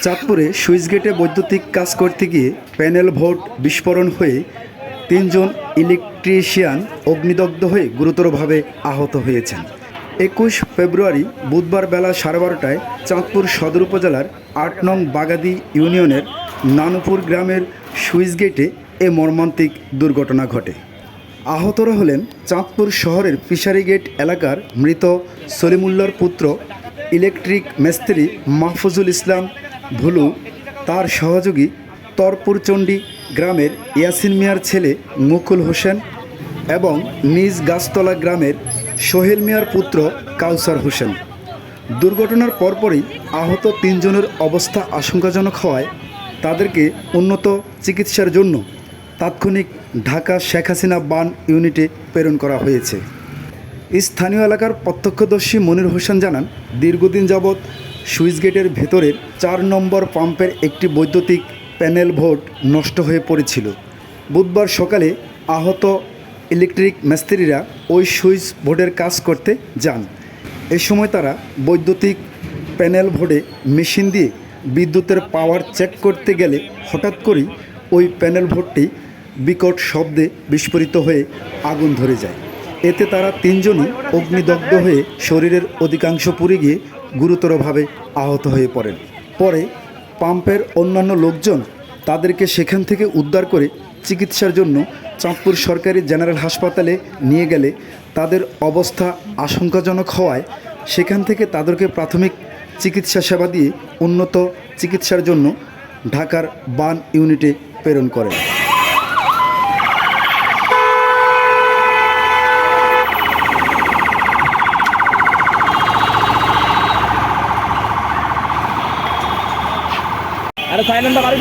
চাঁদপুরে সুইচ গেটে বৈদ্যুতিক কাজ করতে গিয়ে প্যানেল ভোট বিস্ফোরণ হয়ে তিনজন ইলেকট্রিশিয়ান অগ্নিদগ্ধ হয়ে গুরুতরভাবে আহত হয়েছেন। একুশ ফেব্রুয়ারি বুধবার বেলা সাড়ে বারোটায় চাঁদপুর সদর উপজেলার আট নং বাগাদি ইউনিয়নের নানুপুর গ্রামের সুইচ গেটে এ মর্মান্তিক দুর্ঘটনা ঘটে। আহতরা হলেন চাঁদপুর শহরের ফিশারি গেট এলাকার মৃত সলিমুল্লার পুত্র, ইলেকট্রিক মিস্ত্রি মাহফুজুল ইসলাম ভুলু, তার সহযোগী তরপুরচণ্ডী গ্রামের ইয়াসিন মিয়ার ছেলে মুকুল হোসেন এবং নিজ গাছতলা গ্রামের সোহেল মিয়ার পুত্র কাউসার হোসেন। দুর্ঘটনার পরপরই আহত তিনজনের অবস্থা আশঙ্কাজনক হওয়ায় তাদেরকে উন্নত চিকিৎসার জন্য তাৎক্ষণিক ঢাকা শেখ হাসিনা বান ইউনিটে প্রেরণ করা হয়েছে। স্থানীয় এলাকার প্রত্যক্ষদর্শী মনির হোসেন জানান, দীর্ঘদিন যাবৎ সুইচ গেটের ভেতরের চার নম্বর পাম্পের একটি বৈদ্যুতিক প্যানেল ভোট নষ্ট হয়ে পড়েছিল। বুধবার সকালে আহত ইলেকট্রিক মিস্ত্রিরা ওই সুইচ বোর্ডের কাজ করতে যান। এ সময় তারা বৈদ্যুতিক প্যানেল ভোর্ডে মেশিন দিয়ে বিদ্যুতের পাওয়ার চেক করতে গেলে হঠাৎ করেই ওই প্যানেল ভোটটি বিকট শব্দে বিস্ফোরিত হয়ে আগুন ধরে যায়। এতে তারা তিনজনই অগ্নিদগ্ধ হয়ে শরীরের অধিকাংশ পুড়ে গিয়ে গুরুতরভাবে আহত হয়ে পড়েন। পরে পাম্পের অন্যান্য লোকজন তাদেরকে সেখান থেকে উদ্ধার করে চিকিৎসার জন্য চাঁদপুর সরকারি জেনারেল হাসপাতালে নিয়ে গেলে তাদের অবস্থা আশঙ্কাজনক হওয়ায় সেখান থেকে তাদেরকে প্রাথমিক চিকিৎসা সেবা দিয়ে উন্নত চিকিৎসার জন্য ঢাকার বান ইউনিটে প্রেরণ করেন। আরে সাইলেন্টটা মারি